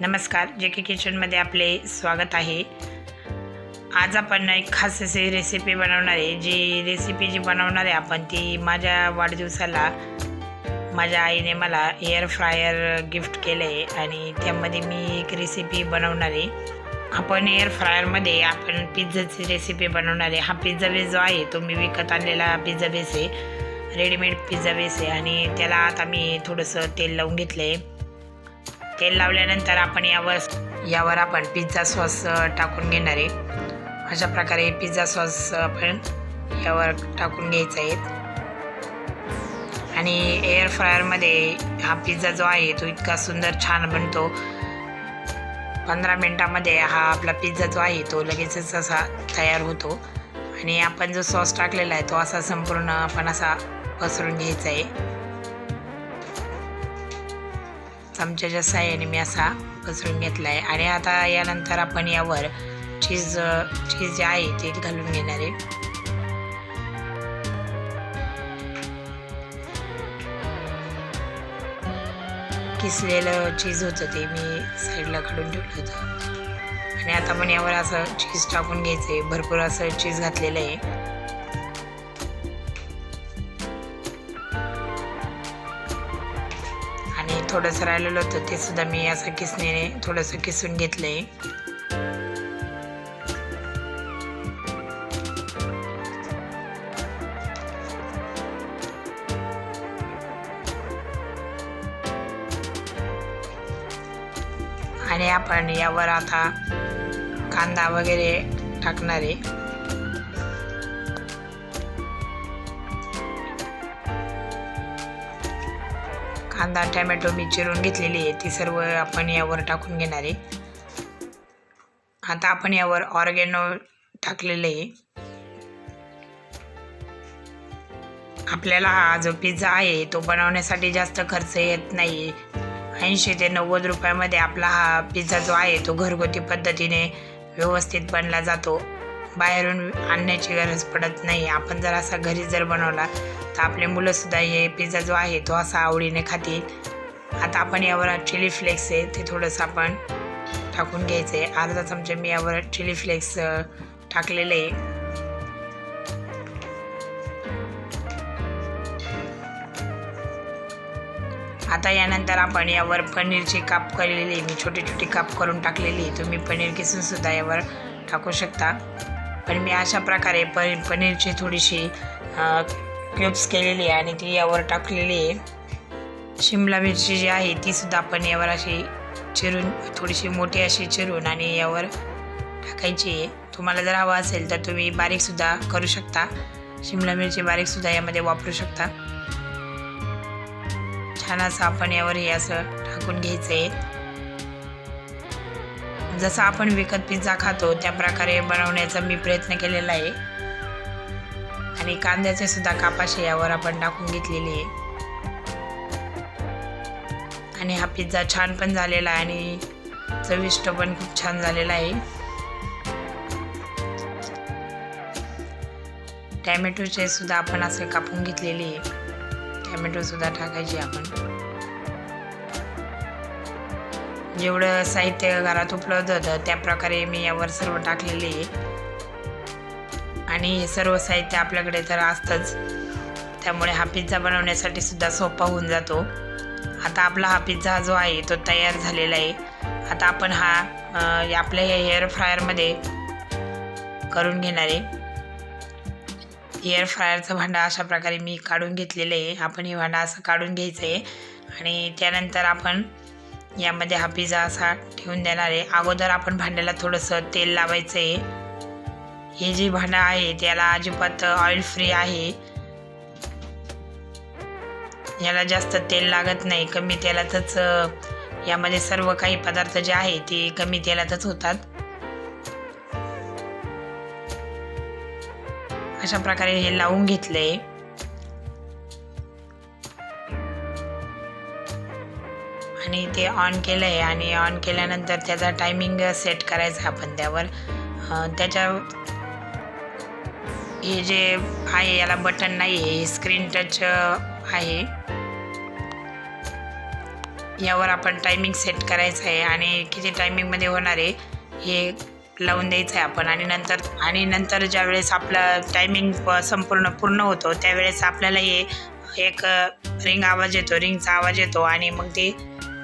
नमस्कार जे के किचनमध्ये आपले स्वागत आहे. आज आपण एक खास असे रेसिपी बनवणार आहे. जी रेसिपी जी बनवणार आहे आपण ती माझ्या वाढदिवसाला माझ्या आईने मला एअर फ्रायर गिफ्ट केलं आहे आणि त्यामध्ये मी एक रेसिपी बनवणार आहे. आपण एअर फ्रायरमध्ये आपण पिझ्झाची रेसिपी बनवणार आहे. हा पिझ्झा बेस जो आहे तो मी विकत आणलेला पिझ्झा बेस आहे. रेडीमेड पिझ्झा बेस आहे आणि त्याला आता मी थोडंसं तेल लावून घेतलं आहे तेल लावल्यानंतर आपण यावर यावर आपण पिझ्झा सॉस टाकून घेणार आहे. अशा प्रकारे पिझ्झा सॉस आपण यावर टाकून घ्यायचा आहे. आणि एअर फ्रायरमध्ये हा पिझ्झा जो आहे तो इतका सुंदर छान बनतो. पंधरा मिनटामध्ये हा आपला पिझ्झा जो आहे तो लगेचच असा तयार होतो. आणि आपण जो सॉस टाकलेला आहे तो असा संपूर्ण आपण असा पसरून घ्यायचा आहे. चमच्याच्या साह्याने मी असा पसरून घेतला आहे आणि आता यानंतर आपण यावर चीज चीज जे आहे ते घालून घेणार आहे. किसलेलं चीज होतं ते मी साईडला काढून ठेवलं होतं. आणि आता पण यावर असं चीज टाकून घ्यायचं आहे भरपूर असं चीज घातलेलं आहे. थोडंसं राहिलेलं होतं ते सुद्धा मी असं किसणीने थोडंसं किसून घेतलं आहे आणि आपण यावर आता कांदा वगैरे टाकणार आहे. कांदा टॅमॅटो मी चिरून घेतलेली आहे. ती सर्व आपण यावर टाकून घेणार आहे. आता आपण यावर ऑर्गेनो टाकलेलं आहे. आपल्याला हा जो पिझ्झा आहे तो बनवण्यासाठी जास्त खर्च येत नाही ऐंशी ते नव्वद रुपयामध्ये आपला हा पिझ्झा जो आहे तो घरगुती पद्धतीने व्यवस्थित बनला जातो. बाहेरून आणण्याची गरज पडत नाही. आपण जर असा घरी जर बनवला तर आपले मुलंसुद्धा हे पिझ्झा जो आहे तो असा आवडीने खातील. आता आपण यावर चिली फ्लेक्स आहे ते थोडंसं आपण टाकून घ्यायचं आहे अर्धा चमचा मी यावर चिली फ्लेक्स टाकलेलं आहे. आता यानंतर आपण यावर पनीरची काप केलेली मी छोटी छोटी काप करून टाकलेली तुम्ही पनीर किसून सुद्धा यावर टाकू शकता. पण मी अशा प्रकारे प पनीरची थोडीशी क्यूब्स केलेली आहे आणि ती यावर टाकलेली आहे. शिमला मिरची जी आहे ती सुद्धा आपण यावर अशी चिरून थोडीशी मोठी अशी चिरून आणि यावर टाकायची आहे. तुम्हाला जर हवा असेल तर तुम्ही बारीकसुद्धा करू शकता. शिमला मिरची बारीकसुद्धा यामध्ये वापरू शकता. छान असं आपण यावर हे असं टाकून घ्यायचं आहे जसं आपण विकत पिझ्झा खातो त्या प्रकारे बनवण्याचा मी प्रयत्न केलेला आहे. आणि कांद्याचे सुद्धा कापाशे यावर आपण टाकून घेतलेली आहे. आणि हा पिझ्झा छान पण झालेला आहे आणि चविष्ट पण खूप छान झालेला आहे. टॅमॅटोचे सुद्धा आपण असे कापून घेतलेले आहे. टॅमॅटो सुद्धा टाकायचे आपण. जेवढं साहित्य घरात उपलब्ध होतं त्या प्रकारे मी यावर सर्व टाकलेले आहे. आणि हे सर्व साहित्य आपल्याकडे तर असतंच. त्यामुळे हा पिझ्झा बनवण्यासाठी सुद्धा सोपा होऊन जातो. आता आपला हा पिझ्झा जो आहे तो तयार झालेला आहे. आता आपण हा आपल्या या हेअर फ्रायरमध्ये करून घेणार आहे. एअर फ्रायरचं भांडं अशा प्रकारे मी काढून घेतलेलं आहे. आपण हे भांडं असं काढून घ्यायचं आहे. आणि त्यानंतर आपण यामध्ये हा पिझ्झा असा ठेवून देणार आहे. अगोदर आपण भांड्याला थोडंसं तेल लावायचं आहे हे जे भांडं आहे त्याला अजिबात ऑइल फ्री आहे. याला जास्त तेल लागत नाही. कमी तेलातच यामध्ये सर्व काही पदार्थ जे आहे ते कमी तेलातच होतात. अशा प्रकारे हे लावून घेतलंय. आणि ते ऑन केलं आहे आणि ऑन केल्यानंतर त्याचा टायमिंग सेट करायचा आपण त्यावर. त्याच्या हे जे आहे याला बटन नाही आहे स्क्रीन टच आहे. यावर आपण टायमिंग सेट करायचं आहे आणि किती टायमिंगमध्ये होणार आहे हे लावून द्यायचं आहे आपण. आणि नंतर आणि नंतर ज्यावेळेस आपला टायमिंग संपूर्ण पूर्ण होतो त्यावेळेस आपल्याला हे एक रिंग आवाज येतो रिंगचा आवाज येतो आणि मग ते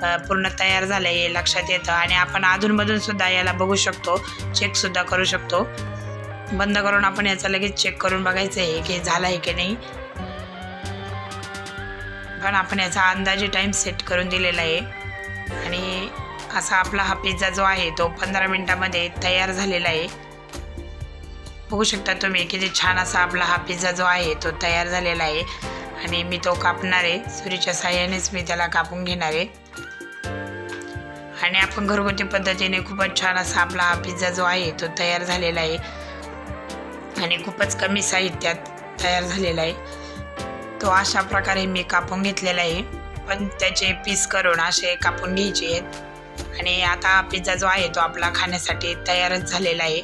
पूर्ण तयार झालं हे लक्षात येतं. आणि आपण अधूनमधून सुद्धा याला बघू शकतो. चेकसुद्धा करू शकतो. बंद करून आपण याचा लगेच चेक करून बघायचं आहे की झालं आहे की नाही. पण आपण याचा अंदाजे टाईम सेट करून दिलेला आहे. आणि असा आपला हा पिझ्झा जो आहे तो पंधरा मिनटामध्ये तयार झालेला आहे. बघू शकता तुम्ही किती छान असा आपला हा पिझ्झा जो आहे तो तयार झालेला आहे. आणि मी तो कापणार आहे. सुरीच्या साह्यानेच मी त्याला कापून घेणार आहे. आणि आपण घरगुती पद्धतीने खूपच छान असा आपला हा पिझ्झा जो आहे तो तयार झालेला आहे. आणि खूपच कमी साहित्यात तयार झालेला आहे. तो अशा प्रकारे मी कापून घेतलेला आहे. पण त्याचे पीस करून असे कापून घ्यायचे आहेत. आणि आता हा पिझ्झा जो आहे तो आपला खाण्यासाठी तयारच झालेला आहे.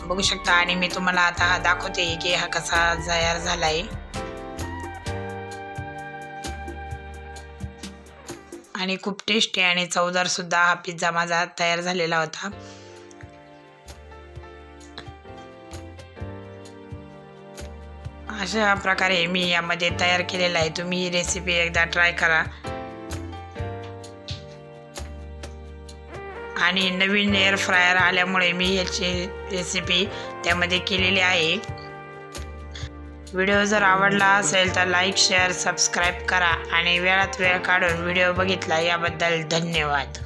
बघू शकता आणि मी तुम्हाला आता हा दाखवते की हा कसा तयार झाला आहे. आणि खूप टेस्टी आणि चवदार सुद्धा हा पिझ्झा माझा तयार झालेला होता. अशा प्रकारे मी यामध्ये तयार केलेला आहे. तुम्ही ही रेसिपी एकदा ट्राय करा. आणि नवीन एअर फ्रायर आल्यामुळे मी याची रेसिपी त्यामध्ये केलेली आहे. व्हिडिओ जर आवडला असेल तर लाईक शेअर सबस्क्राईब करा आणि वेळात वेळ काढून व्हिडिओ बघितला याबद्दल धन्यवाद.